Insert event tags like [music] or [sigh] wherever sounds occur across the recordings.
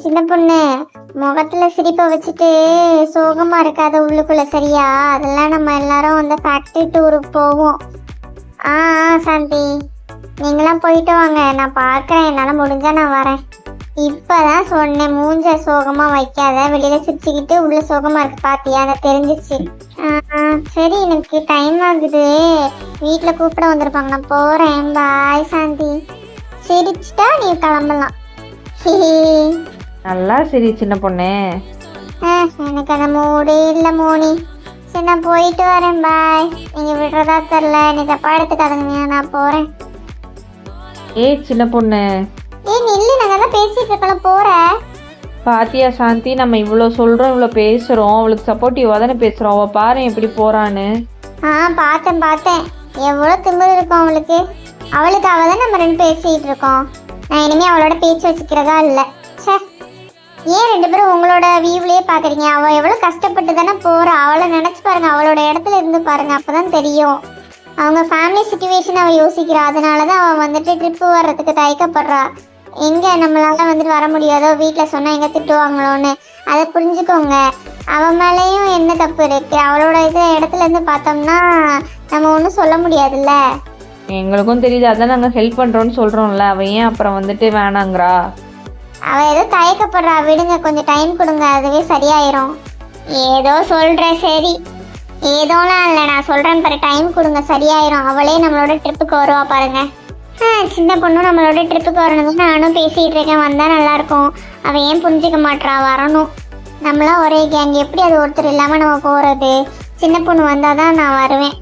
சின்ன பொண்ணு. முகத்துல சிரிப்பை வச்சுட்டு சோகமா இருக்காத உள்ளுக்குள்ள சரியா? அதெல்லாம் நம்ம எல்லாரும் அந்த ஃபேக்டரி டூருக்கு போவோம். ஆ ஆ சாந்தி. நீங்களாம் போயிட்டு வாங்க. நான் பார்க்குறேன். என்னால் முடிஞ்சா நான் வரேன். இப்பதான் சொன்னேன் மூஞ்ச சோகமா வைக்காத. வெளியில சிரிச்சுக்கிட்டு உள்ள சோகமா இருக்கு பாத்தியா? அதை தெரிஞ்சிச்சு. சரி எனக்கு டைம் ஆகுது. வீட்டில் கூப்பிட வந்திருப்பாங்க. நான் போறேன். பாய் சாந்தி. சிரிச்சிட்டா நீ கிளம்பலாம். நல்லா சரி சின்ன பொண்ணே. எனக்கு அந்த மூடே இல்லை மோனி. சரி நான் போயிட்டு வரேன் பாய் நீங்க விடுறதா தெரில நீ தப்பா எடுத்துக்காதுங்க. நான் போறேன். ஏய் சின்ன பொண்ணு. ஏய் நில்லு. நாங்க தான் பேசிட்டு இருக்கலாம் போற. பாத்தியா சாந்தி? நம்ம இவ்வளோ சொல்கிறோம் இவ்வளோ பேசுகிறோம் அவளுக்கு சப்போர்ட்டிவாக தானே பேசுகிறோம் அவள் பாரு எப்படி போகிறான்னு ஆ பார்த்தேன் பார்த்தேன். எவ்வளோ திமிரு இருக்கும் அவளுக்கு. அவளுக்கு அவள் தான் நம்ம ரெண்டு பேசிட்டு இருக்கோம். நான் இனிமே அவளோட பேச்சு வச்சுக்கிறதா இல்லை. ச்சே. ஏன் ரெண்டு பேரும் உங்களோட வியூவிலே பார்க்குறீங்க அவள் எவ்வளோ கஷ்டப்பட்டு தானே போகிறா அவளை நினச்சி பாருங்கள் அவளோட இடத்துல இருந்து பாருங்கள் அப்போ தான் தெரியும். அவங்க ஃபேமிலி சுச்சுவேஷன் அவள் யோசிக்கிறா. அதனால தான் அவள் வந்துட்டு ட்ரிப்பு வர்றதுக்கு தயக்கப்படுறா. எங்கே நம்மளால வந்துட்டு வர முடியாதோ? வீட்டில் சொன்னால் எங்கே திட்டுவாங்களோன்னு. அதை புரிஞ்சுக்கோங்க. அவன் மேலேயும் என்ன தப்பு இருக்கு? அவளோட இது இடத்துல இருந்து பார்த்தோம்னா நம்ம ஒன்றும் சொல்ல முடியாதுல்ல? எங்களுக்கும் தெரியுது. அதான் நாங்கள் ஹெல்ப் பண்ணுறோன்னு சொல்கிறோம்ல அவன் ஏன் அப்புறம் வந்துட்டு வேணாங்கிறா? அவ ஏதோ தயக்கப்படுறா. விடுங்க கொஞ்சம் டைம் கொடுங்க. அதுவே சரியாயிரும். ஏதோ சொல்ற சரி. ஏதோலாம் இல்லை நான் சொல்றேன் பாரு டைம் கொடுங்க சரியாயிரும். அவளே நம்மளோட ட்ரிப்புக்கு வருவா பாருங்க. ஆ, சின்ன பொண்ணு நம்மளோட ட்ரிப்புக்கு வரணும் நானும் பேசிட்டு இருக்கேன். வந்தா நல்லா இருக்கும். அவ ஏன் புரிஞ்சுக்க மாட்றா? வரணும். நம்மளாம் ஒரே கேங் எப்படி அது ஒருத்தர் இல்லாம நம்ம போறது? சின்ன பொண்ணு வந்தாதான் நான் வருவேன்.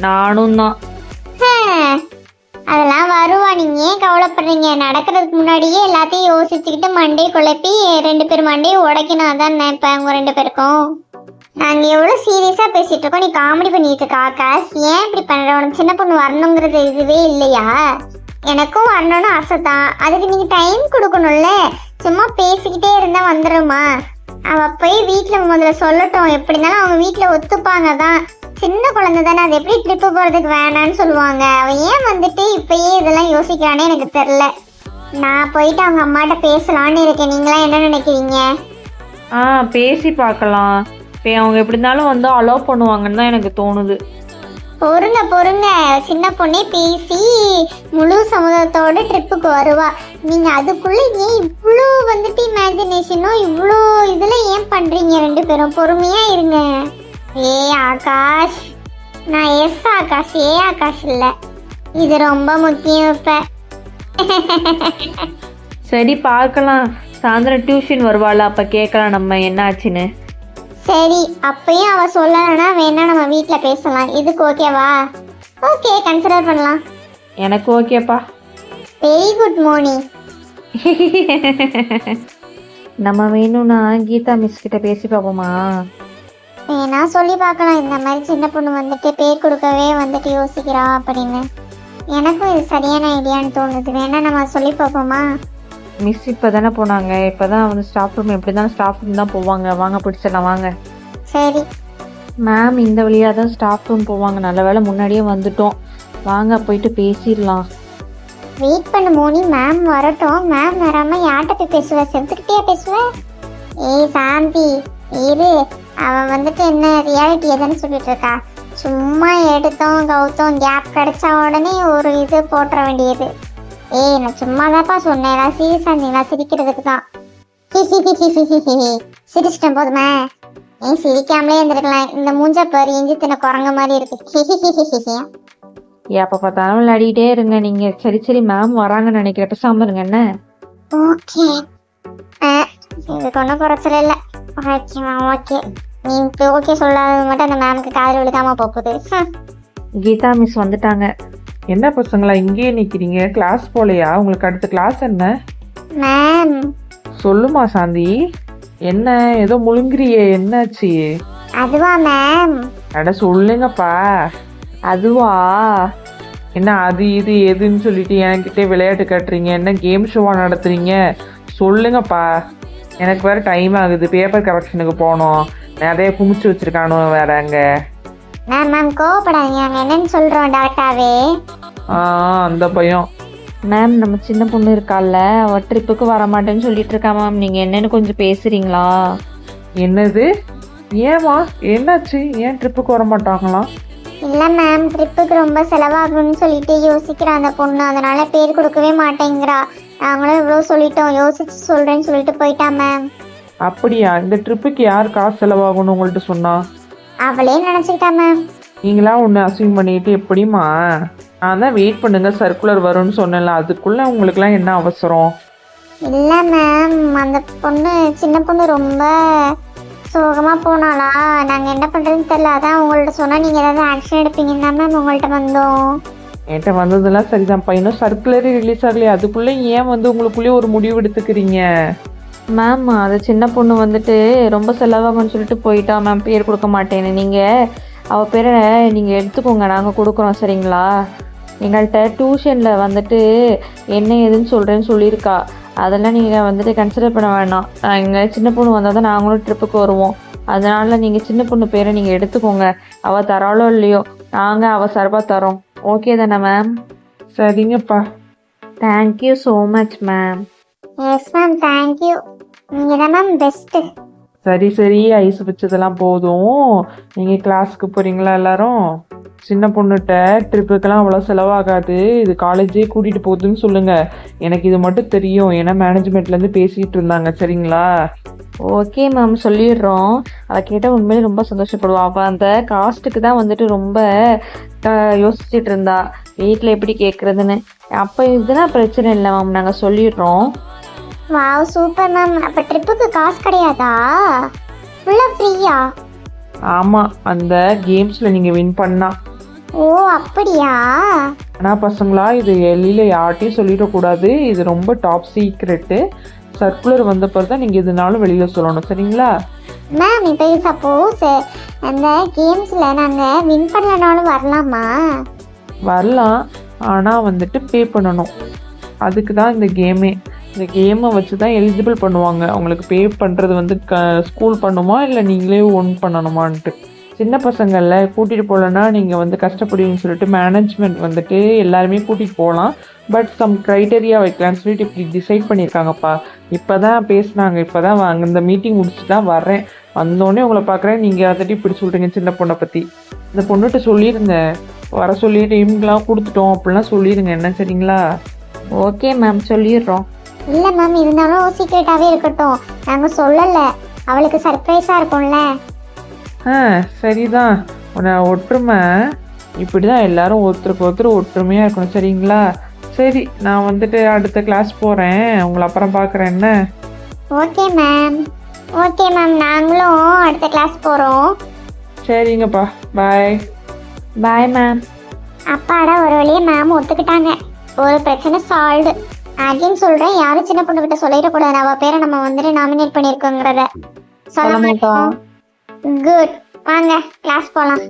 நானும் தான். அதெல்லாம் வருவா. நீங்கள் ஏன் கவலைப்படுறீங்க? நடக்கிறதுக்கு முன்னாடியே எல்லாத்தையும் யோசிச்சுக்கிட்டு மண்டையை குழப்பி ரெண்டு பேர் மண்டையை உடைக்கணும். அதான் நினைப்பேன் அவங்க ரெண்டு பேருக்கும்? நாங்கள் எவ்வளோ சீரியஸாக பேசிகிட்டு இருக்கோம். நீ காமெடி பண்ணிட்டு இருக்கா ஆகாஷ் ஏன் இப்படி பண்ணுற உனக்கு சின்ன பொண்ணு வரணுங்கிறது இதுவே இல்லையா? எனக்கும் வரணும்னு ஆசை தான். அதுக்கு நீங்கள் டைம் கொடுக்கணும்ல. சும்மா பேசிக்கிட்டே இருந்தால் வந்துருமா? அவள் போய் வீட்டில் முதல்ல சொல்லட்டும். எப்படி இருந்தாலும் அவங்க வீட்டில் ஒத்துப்பாங்க தான். சின்ன குழந்தை தானே அது எப்படி ட்ரிப்பு போறதுக்கு வேணான்னு சொல்லுவாங்க. அவன் ஏன் வந்துட்டு இப்பயே இதெல்லாம் யோசிக்கிறானே எனக்கு தெரியல. நான் போயிட்டு அவங்க அம்மாட்ட பேசலான்னு இருக்கேன். நீங்களாம் என்ன நினைக்கிறீங்க? ஆ பேசி பார்க்கலாம். இப்போ அவங்க எப்படி இருந்தாலும் வந்து அலோவ் பண்ணுவாங்கன்னு தான் எனக்கு தோணுது. பொறுங்க பொறுங்க. சின்ன பொண்ணே பேசி முழு சமுதாயத்தோட ட்ரிப்புக்கு வருவா. நீங்க அதுக்குள்ள ஏன் இவ்வளோ வந்துட்டு இமேஜினேஷனும் இவ்வளோ இதுல ஏன் பண்றீங்க ரெண்டு பேரும்? பொறுமையா இருங்க. ஏ ஆகாஷ். நான் எஸ் ஆகாஷ் ஏ ஆகாஷ் இல்ல. இது ரொம்ப முக்கியம் இப்ப. சரி பார்க்கலாம். சாயந்தரம் டியூஷன் வருவாள்? அப்போ கேட்கலாம் நம்ம என்ன ஆச்சுன்னு சரி அப்பயும் அவ சொல்லலைன்னா வேணா நம்ம வீட்ல பேசலாம். இதுக்கு ஓகேவா? ஓகே கன்சிடர் பண்ணலாம். எனக்கு ஓகேப்பா. வெரி குட் மார்னிங் நம்ம வேணும்னா கீதா மிஸ் கிட்ட பேசி பார்ப்போமா? வேணா சொல்லி பார்க்கலாம். இந்த மாதிரி சின்ன பொண்ணு வந்துட்டு பேர் கொடுக்கவே வந்துட்டு யோசிக்கிறா அப்படின்னு. எனக்கும் இது சரியான ஐடியான்னு தோணுது. வேணா நம்ம சொல்லி பார்ப்போமா? மிஸ் இப்போ தானே போனாங்க. இப்போ தான் வந்து ஸ்டாஃப் ரூம் எப்படி தான் ஸ்டாஃப் ரூம் தான் போவாங்க? வாங்க பிடிச்சிடலாம் வாங்க. சரி. மேம் இந்த வழியாக தான் ஸ்டாஃப் ரூம் போவாங்க. நல்ல வேளை முன்னாடியே வந்துட்டோம். வாங்க போயிட்டு பேசிடலாம். வெயிட் பண்ணு மோனி. மேம் வரட்டும். மேம் வராம யார்கிட்ட போய் பேசுவ? செத்துக்கிட்டே பேசுவ? ஏய் சாந்தி. இரு. அவன் வந்துட்டு என்ன ரியாலிட்டி எதுன்னு சொல்லிட்டு இருக்கா சும்மா எடுத்தோம் கவுத்தோம் கேப் கிடைச்ச உடனே ஒரு இது போட்டுற வேண்டியது. ஏய் நான் சும்மா தான்ப்பா சொன்னேன். நான் சீரியஸா இருந்தீங்களா சிரிக்கிறதுக்கு தான். [laughs] சிரிச்சிட்டேன் போதுமே. நீ சிரிக்காமலே இருந்திருக்கலாம். இந்த மூஞ்ச பாரு இஞ்சி தின குரங்க மாதிரி இருக்கு. [laughs] எப்போ பார்த்தாலும் விளையாடிட்டே இருங்க. நீங்கள் சரி சரி மேம் வராங்கன்னு நினைக்கிற பேசாமல் இருங்க என்ன? ஓகே. இதுக்கு ஒன்றும் குறைச்சல இல்லை. Okay ma'am okay. நீ இப்போ ஓகே சொல்லாதது மட்டும் அந்த மேமுக்கு காதில் விழுக்காம போகுது. கீதா மிஸ் வந்துட்டாங்க. என்ன பசங்களா இங்கேயே நிக்கிறீங்க? கிளாஸ் போலையா? உங்களுக்கு அடுத்த கிளாஸ் என்ன? மேம் சொல்லுமா சாந்தி. என்ன? ஏதோ முழுங்குறியே. என்னாச்சு? அதுவா மேம் அட சொல்லுங்கப்பா. அதுவா? என்ன அது இது எதுன்னு சொல்லிட்டு என்கிட்ட விளையாட்டு காட்டுறீங்க? என்ன கேம் ஷோவா நடத்துறீங்க? சொல்லுங்கப்பா. எனக்கு வேற டைம் ஆகுது. பேப்பர் கரெக்ஷனுக்கு போகணும். நிறைய குமிச்சு வச்சிருக்கானு வேற அங்க? மேம் மேம் கோவப்படாதீங்க. நாங்கள் என்னன்னு சொல்கிறோம் டேரக்டாகவே ஆ அந்த பயம் மேம் நம்ம சின்ன பொண்ணு இருக்கால்ல அவள் ட்ரிப்புக்கு வர மாட்டேன்னு சொல்லிட்டு இருக்கா மேம். நீங்கள் என்னன்னு கொஞ்சம் பேசுகிறீங்களா என்னது? ஏமா என்னாச்சு? ஏன் ட்ரிப்புக்கு வர மாட்டாங்களாம் இல்லை மேம் ட்ரிப்புக்கு ரொம்ப செலவாகும்னு சொல்லிட்டு யோசிக்கிறா அந்த பொண்ணு. அதனால பேர் கொடுக்கவே மாட்டேங்கிறா. நாங்களும் இவ்வளோ சொல்லிட்டோம். யோசிச்சு சொல்கிறேன்னு சொல்லிட்டு போயிட்டா மேம். அப்படியா? இந்த ட்ரிப்புக்கு யார் காசு செலவாகும்னு உங்கள்கிட்ட சொன்னா? அவளே நினச்சிக்கிட்டா மேம் நீங்களா ஒன்று அசைன் பண்ணிட்டு எப்படிம்மா? நான் தான் வெயிட் பண்ணுங்க சர்க்குலர் வரும்னு சொன்னேன்ல அதுக்குள்ள உங்களுக்குலாம் என்ன அவசரம்? இல்லை மேம் அந்த பொண்ணு சின்ன பொண்ணு ரொம்ப சோகமாக போனாளா? நாங்கள் என்ன பண்ணுறதுன்னு தெரில அதான் உங்கள்ட்ட சொன்னால் நீங்கள் ஏதாவது ஆக்ஷன் எடுப்பீங்கன்னு தான் மேம் உங்கள்கிட்ட வந்தோம். என்கிட்ட வந்ததெல்லாம் சரிதான்ப்பா இன்னும் சர்க்குலரே ரிலீஸ் ஆகலையே. அதுக்குள்ளே ஏன் வந்து உங்களுக்குள்ளேயே ஒரு முடிவு எடுத்துக்கிறீங்க? மேம் அது சின்ன பொண்ணு வந்துட்டு ரொம்ப செலவாகும்னு சொல்லிட்டு போயிட்டா. மேம் பேர் கொடுக்க மாட்டேன்னு. நீங்கள் அவள் பேரை நீங்கள் எடுத்துக்கோங்க. நாங்கள் கொடுக்குறோம் சரிங்களா? எங்கள்கிட்ட டியூஷனில் வந்துட்டு என்ன ஏதுன்னு சொல்கிறேன்னு சொல்லியிருக்கா. அதெல்லாம் நீங்கள் வந்துட்டு கன்சிடர் பண்ண வேணாம். எங்கள் சின்ன பொண்ணு வந்தால் தான் நாங்களும் ட்ரிப்புக்கு வருவோம். அதனால் நீங்கள் சின்ன பொண்ணு பேரை நீங்கள் எடுத்துக்கோங்க. அவள் தராளோ இல்லையோ நாங்கள் அவள் சார்பாக தரோம். ஓகே தானே மேம் சரிங்கப்பா. Thank you so much ma'am yes ma'am thank you நீங்கள் தான் மேம் பெஸ்ட்டு சரி சரி ஐஸ் வச்சதெல்லாம் போதும். நீங்கள் கிளாஸ்க்கு போகிறீங்களா எல்லாரும்? சின்ன பொண்ணுகிட்ட ட்ரிப்புக்கெல்லாம் அவ்வளோ செலவாகாது. இது காலேஜே கூட்டிகிட்டு போகுதுன்னு சொல்லுங்கள் எனக்கு இது மட்டும் தெரியும். ஏன்னா மேனேஜ்மெண்ட்லேருந்து பேசிகிட்டு இருந்தாங்க சரிங்களா? ஓகே மேம் சொல்லிடுறோம். அதை கேட்டால் உண்மையிலே ரொம்ப சந்தோஷப்படுவா. அவள் அந்த காஸ்ட்டுக்கு தான் வந்துட்டு ரொம்ப யோசிச்சுட்டு இருந்தா. வீட்டில் எப்படி கேட்குறதுன்னு அப்போ இதுனா பிரச்சனை இல்லை மேம் நாங்கள் சொல்லிடுறோம். வாவ் சூப்பர் மேம் அப்போ ட்ரிப்புக்கு காசு கிடையாதா? ஃபுல்லாக ஃப்ரீயா ஆமாம் அந்த கேம்ஸில் நீங்கள் வின் பண்ணா. ஓ அப்படியா? ஆனால் பசங்களா இது வெளியில் யார்ட்டையும் சொல்லிடக்கூடாது இது ரொம்ப டாப் சீக்ரெட்டு சர்க்குலர் வந்த பிறகு தான் நீங்கள் எதுனாலும் வெளியில் சொல்லணும். சரிங்களா? மேம் இப்போ சப்போஸ் அந்த கேம்ஸில் நாங்கள் வின் பண்ணலனாலும் வரலாமா? வரலாம். ஆனால் வந்துட்டு பே பண்ணணும். அதுக்கு தான் இந்த கேமே இந்த கேமை வச்சு தான் எலிஜிபிள் பண்ணுவாங்க. அவங்களுக்கு பே பண்ணுறது வந்து க ஸ்கூல் பண்ணுமா? இல்லை நீங்களே ஒன் பண்ணணுமான்ட்டு. சின்ன பசங்களில் கூட்டிகிட்டு போகலன்னா நீங்கள் வந்து கஷ்டப்படுவீங்கன்னு சொல்லிட்டு மேனேஜ்மெண்ட் வந்துட்டு எல்லாருமே கூட்டிகிட்டு போகலாம் பட் சம் க்ரைட்டரியா வைக்கலான்னு சொல்லிட்டு இப்படி டிசைட் பண்ணியிருக்காங்கப்பா. இப்போ தான் பேசுனாங்க. இப்போ தான் வாங்க இந்த மீட்டிங் முடிச்சுட்டு தான் வரேன் வந்தோடனே உங்களை பார்க்குறேன். நீங்கள் வந்துட்டு இப்படி சொல்கிறீங்க சின்ன பொண்ணை பற்றி இந்த பொண்ணுகிட்ட சொல்லியிருந்தேன் வர சொல்லி டைம்லாம் கொடுத்துட்டோம் அப்படிலாம் சொல்லிடுங்க என்ன சரிங்களா? ஓகே மேம் சொல்லிடுறோம். இல்லை மேம் இருந்தாலும் சீக்ரெட்டாகவே இருக்கட்டும். நாங்கள் சொல்லலை. அவளுக்கு சர்ப்ரைஸாக இருக்கும்ல. ஆ சரிதான். உன்னை ஒற்றுமை இப்படி தான் எல்லாரும் ஒருத்தருக்கு ஒருத்தர் ஒற்றுமையாக இருக்கணும் சரிங்களா? சரி நான் வந்துட்டு அடுத்த கிளாஸ் போகிறேன் உங்களை அப்புறம் பார்க்குறேன் என்ன? ஓகே மேம் ஓகே மேம் நாங்களும் அடுத்த கிளாஸ் போகிறோம் சரிங்கப்பா. பாய் பாய் மேம் அப்பாடா ஒரு வழியே மேம் ஒத்துக்கிட்டாங்க. ஒரு பிரச்சனை சால்வ்டு அகைன் சொல்கிறேன் யாரும் சின்ன பொண்ணுகிட்ட சொல்லிடக்கூடாது. அவள் பேரை நம்ம வந்துட்டு நாமினேட் பண்ணியிருக்கோங்கிறத. சொல்ல மாட்டோம். குட் வாங்க கிளாஸ் போகலாம்